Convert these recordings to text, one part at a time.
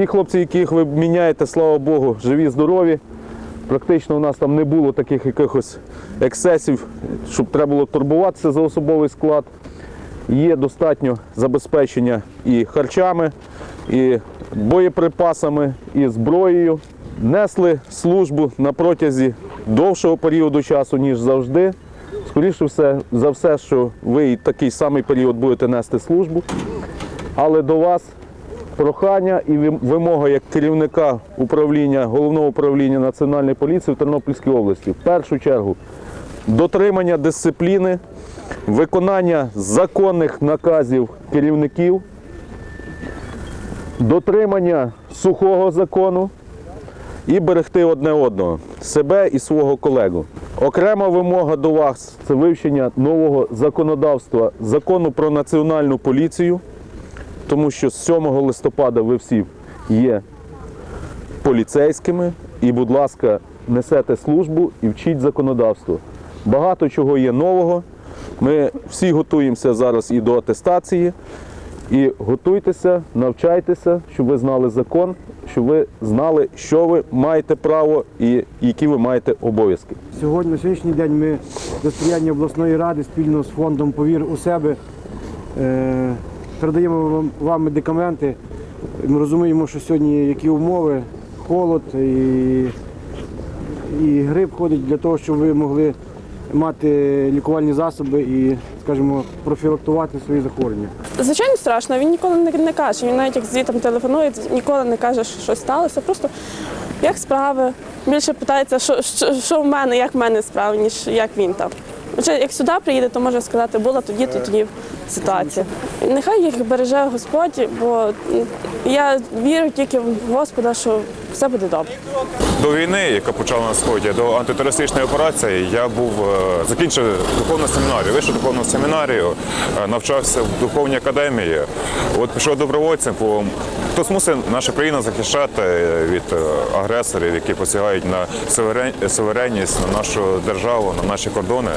Ті хлопці, яких ви міняєте, слава Богу, живі, здорові. Практично у нас там не було таких якихось ексцесів, щоб треба було турбуватися за особовий склад. Є достатньо забезпечення і харчами, і боєприпасами, і зброєю. Несли службу на протязі довшого періоду часу, ніж завжди. Скоріше все, за все, що ви такий самий період будете нести службу. Але до вас прохання і вимога як керівника управління головного управління Національної поліції в Тернопільській області. В першу чергу дотримання дисципліни, виконання законних наказів керівників, дотримання сухого закону і берегти одне одного себе і свого колегу. Окрема вимога до вас це вивчення нового законодавства закону про національну поліцію тому що з 7 листопада ви всі є поліцейськими і, будь ласка, несете службу і вчіть законодавство. Багато чого є нового. Ми всі готуємося зараз і до атестації. І готуйтеся, навчайтеся, щоб ви знали закон, щоб ви знали, що ви маєте право і які ви маєте обов'язки. Сьогодні, на сьогоднішній день ми до сприяння обласної ради спільно з фондом Повір у себе е, передаємо вам, медикаменти. Ми розуміємо, що сьогодні які умови, холод і, і грип ходить для того, щоб ви могли мати лікувальні засоби і, скажімо, профілактувати свої захворювання. Звичайно, страшно. Він ніколи не, каже. Він навіть як звітом телефонує, ніколи не каже, що щось сталося. Просто як справи. Більше питається, що, що, що в мене, як в мене справи, ніж як він там. Хоча як сюди приїде, то може сказати, була тоді, то тоді ситуація. Нехай їх береже Господь, бо я вірю тільки в Господа, що все буде добре. До війни, яка почала на сході, до антитерористичної операції, я був е, закінчив духовну семінарію, вищу духовну семінарію, е, навчався в духовній академії. От пішов добровольцем, бо хто змусить нашу країну захищати від е, агресорів, які посягають на суверенність, на нашу державу, на наші кордони.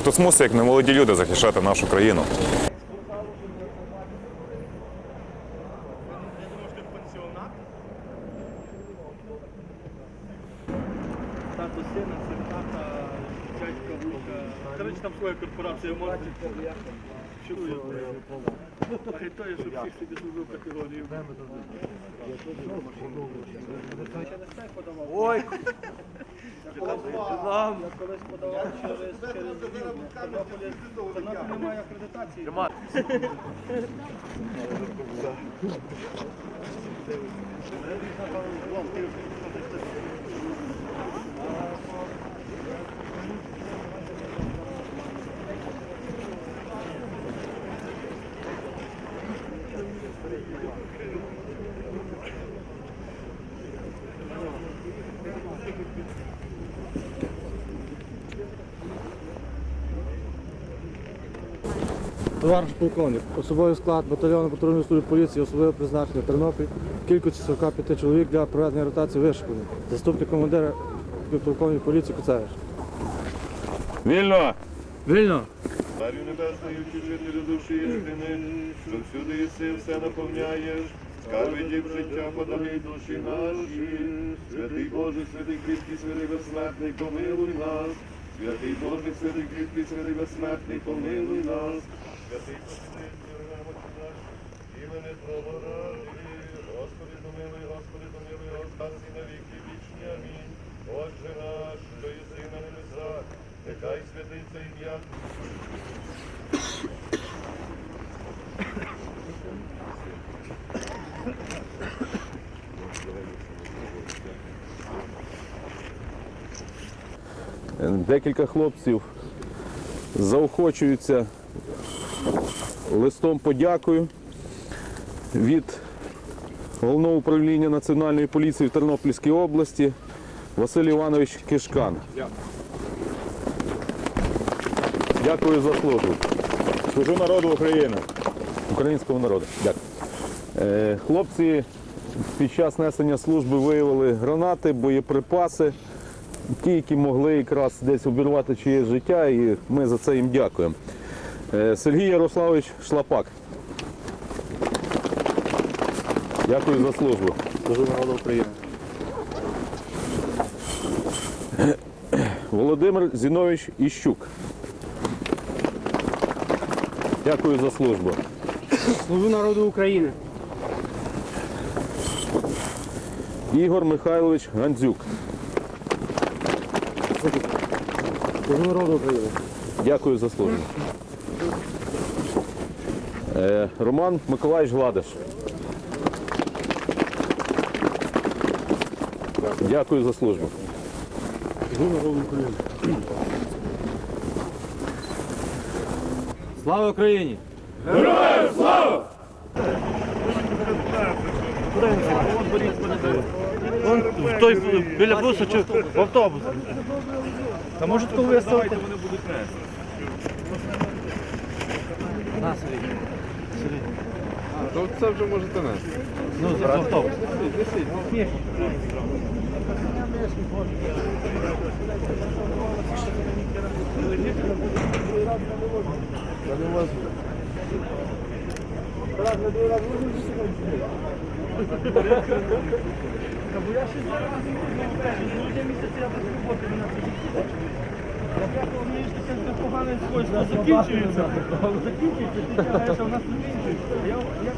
Хто змусить, як не молоді люди, захищати нашу країну. Тато сина, син тата, дядька, внука. Коротше, там своя корпорація може. Чую. Агітує, щоб всіх собі служив категорію. Ой! Я колись подавав через Тернополі Тернополі немає акредитації. Товариш полковник, особовий склад батальйону патрульної служби поліції, особливе призначення Тернопіль, кількості 45 чоловік для проведення ротації вишколи. Заступник командира полковник поліції Куцевич. Вільно! Вільно! Царю небесний, утішителю душі істини, що всюди єси все наповняєш, скарби дів життя подай душі наші. Святий Боже, святий кріпкий, святий безсмертний, помилуй нас. Святий Боже, святий кріпкий, святий безсмертний, помилуй нас. Святий Боже, наш, імени Твого ради. Господи, помилуй, Господи, помилуй, Господи, на віки вічні. Отже наш, що єси на небесах, нехай святиться ім'я Декілька хлопців заохочуються листом подякою від головного управління Національної поліції в Тернопільській області Василь Іванович Кишкан. Дякую за службу. Служу народу України. Українського народу. Дякую. Е, Хлопці під час несення служби виявили гранати, боєприпаси ті, які могли якраз десь обірвати чиєсь життя, і ми за це їм дякуємо. Е, Сергій Ярославович Шлапак. Дякую за службу. Служу народу України. Володимир Зінович Іщук. Дякую за службу. Служу народу України. Ігор Михайлович Гандзюк. Служу народу України. Дякую за службу. Е, Роман Миколаївич Гладиш. Дякую за службу. Служу народу України. Слава Україні! Вон в той біля буса чи в автобус. Та може таку виставити? Вони будуть нести. На, Сергій. Сергій. То це вже можете нести. Ну, за автобус. Закінчується, закінчується, у нас закінчується. Я, я